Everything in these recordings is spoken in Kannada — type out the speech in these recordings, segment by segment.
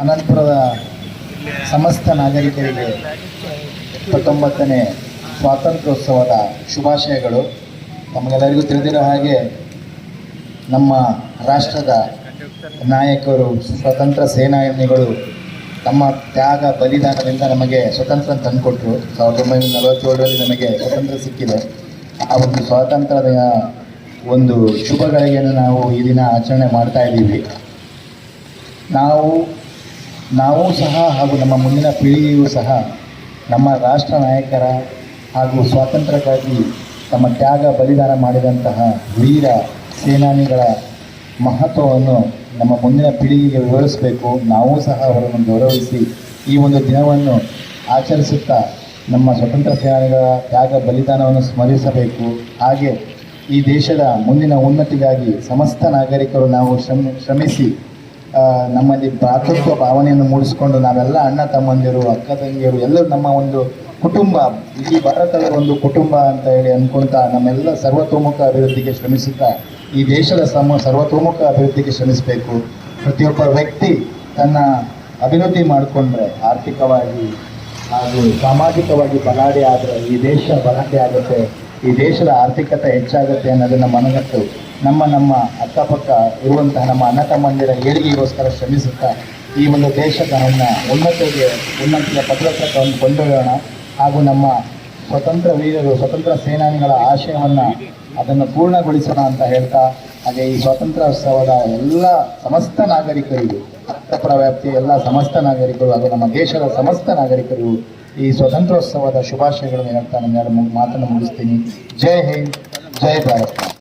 ಅನಂತಪುರದ ಸಮಸ್ತ ನಾಗರಿಕರಿಗೆ ಇಪ್ಪತ್ತೊಂಬತ್ತನೇ ಸ್ವಾತಂತ್ರ್ಯೋತ್ಸವದ ಶುಭಾಶಯಗಳು. ನಮಗೆಲ್ಲರಿಗೂ ತಿಳಿದಿರೋ ಹಾಗೆ ನಮ್ಮ ರಾಷ್ಟ್ರದ ನಾಯಕರು ಸ್ವತಂತ್ರ ಸೇನಾನಿಗಳು ತಮ್ಮ ತ್ಯಾಗ ಬಲಿದಾನದಿಂದ ನಮಗೆ ಸ್ವತಂತ್ರ ತಂದುಕೊಟ್ರು. ಸಾವಿರದ ಒಂಬೈನೂರ ನಲವತ್ತೇಳರಲ್ಲಿ ನಮಗೆ ಸ್ವತಂತ್ರ ಸಿಕ್ಕಿದೆ. ಆ ಒಂದು ಸ್ವಾತಂತ್ರ್ಯದ ಒಂದು ಶುಭ ಗಳಿಗೆಯನ್ನು ನಾವು ಈ ದಿನ ಆಚರಣೆ ಮಾಡ್ತಾ ಇದ್ದೀವಿ. ನಾವು ನಾವು ಸಹ ಹಾಗೂ ನಮ್ಮ ಮುಂದಿನ ಪೀಳಿಗೆಯೂ ಸಹ ನಮ್ಮ ರಾಷ್ಟ್ರ ನಾಯಕರ ಹಾಗೂ ಸ್ವಾತಂತ್ರ್ಯಕ್ಕಾಗಿ ತಮ್ಮ ತ್ಯಾಗ ಬಲಿದಾನ ಮಾಡಿದಂತಹ ವೀರ ಸೇನಾನಿಗಳ ಮಹತ್ವವನ್ನು ನಮ್ಮ ಮುಂದಿನ ಪೀಳಿಗೆಗೆ ವಿವರಿಸಬೇಕು. ನಾವು ಸಹ ಅವರನ್ನು ಗೌರವಿಸಿ ಈ ಒಂದು ದಿನವನ್ನು ಆಚರಿಸುತ್ತಾ ನಮ್ಮ ಸ್ವತಂತ್ರ ಸೇನಾನಿಗಳ ತ್ಯಾಗ ಬಲಿದಾನವನ್ನು ಸ್ಮರಿಸಬೇಕು. ಹಾಗೆ ಈ ದೇಶದ ಮುಂದಿನ ಉನ್ನತಿಗಾಗಿ ಸಮಸ್ತ ನಾಗರಿಕರು ನಾವು ಶ್ರಮ, ಶ್ರಮಿಸಿ ನಮ್ಮಲ್ಲಿ ಭ್ರಾತೃತ್ವ ಭಾವನೆಯನ್ನು ಮೂಡಿಸಿಕೊಂಡು ನಾವೆಲ್ಲ ಅಣ್ಣ, ತಮ್ಮಂದಿರು, ಅಕ್ಕ, ತಂಗಿಯರು ಎಲ್ಲರೂ ನಮ್ಮ ಒಂದು ಕುಟುಂಬ ಇಡೀ ಭಾರತದ ಒಂದು ಕುಟುಂಬ ಅಂತ ಹೇಳಿ ಅನ್ಕೊಂತ ನಮ್ಮೆಲ್ಲ ಸರ್ವತೋಮುಖ ಅಭಿವೃದ್ಧಿಗೆ ಶ್ರಮಿಸುತ್ತಾ ಈ ದೇಶದ ಸಮ, ಸರ್ವತೋಮುಖ ಅಭಿವೃದ್ಧಿಗೆ ಶ್ರಮಿಸಬೇಕು. ಪ್ರತಿಯೊಬ್ಬ ವ್ಯಕ್ತಿ ತನ್ನ ಅಭಿವೃದ್ಧಿ ಮಾಡಿಕೊಂಡ್ರೆ ಆರ್ಥಿಕವಾಗಿ ಹಾಗೂ ಸಾಮಾಜಿಕವಾಗಿ ಬಲಾಢ್ಯ ಆದರೆ ಈ ದೇಶ ಬಲಾಢ್ಯ ಆಗುತ್ತೆ, ಈ ದೇಶದ ಆರ್ಥಿಕತೆ ಹೆಚ್ಚಾಗುತ್ತೆ ಅನ್ನೋದನ್ನ ಮನಗಟ್ಟು ನಮ್ಮ ನಮ್ಮ ಅಕ್ಕಪಕ್ಕ ಇರುವಂತಹ ನಮ್ಮ ಅಣ್ಣ ತಮ್ಮಂದಿರ ಏಳಿಗೆಗೋಸ್ಕರ ಶ್ರಮಿಸುತ್ತಾ ಈ ಒಂದು ದೇಶದ ಉನ್ನತಿಗೆ, ಉನ್ನತಿಯ ಒಂದು ಕೊಂಡೊಯ್ಯೋಣ. ಹಾಗೂ ನಮ್ಮ ಸ್ವತಂತ್ರ ವೀರರು, ಸ್ವತಂತ್ರ ಸೇನಾನಿಗಳ ಆಶಯವನ್ನು ಅದನ್ನು ಪೂರ್ಣಗೊಳಿಸೋಣ ಅಂತ ಹೇಳ್ತಾ, ಹಾಗೆ ಈ ಸ್ವಾತಂತ್ರ್ಯೋತ್ಸವದ ಎಲ್ಲ ಸಮಸ್ತ ನಾಗರಿಕರಿಗೂ ಅಕ್ಕಪುರ ವ್ಯಾಪ್ತಿಯ ಎಲ್ಲ ಸಮಸ್ತ ನಾಗರಿಕರು ಹಾಗೂ ನಮ್ಮ ದೇಶದ ಸಮಸ್ತ ನಾಗರಿಕರು ಈ ಸ್ವಾತಂತ್ರ್ಯೋತ್ಸವದ ಶುಭಾಶಯಗಳನ್ನು ಹೇಳ್ತಾ ನನ್ನ ಮಾತನ್ನು ಮುಗಿಸ್ತೀನಿ. ಜೈ ಹಿಂದ್, ಜೈ ಭಾರತ್.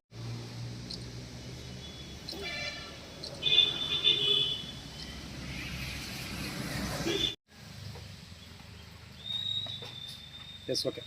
Yes okay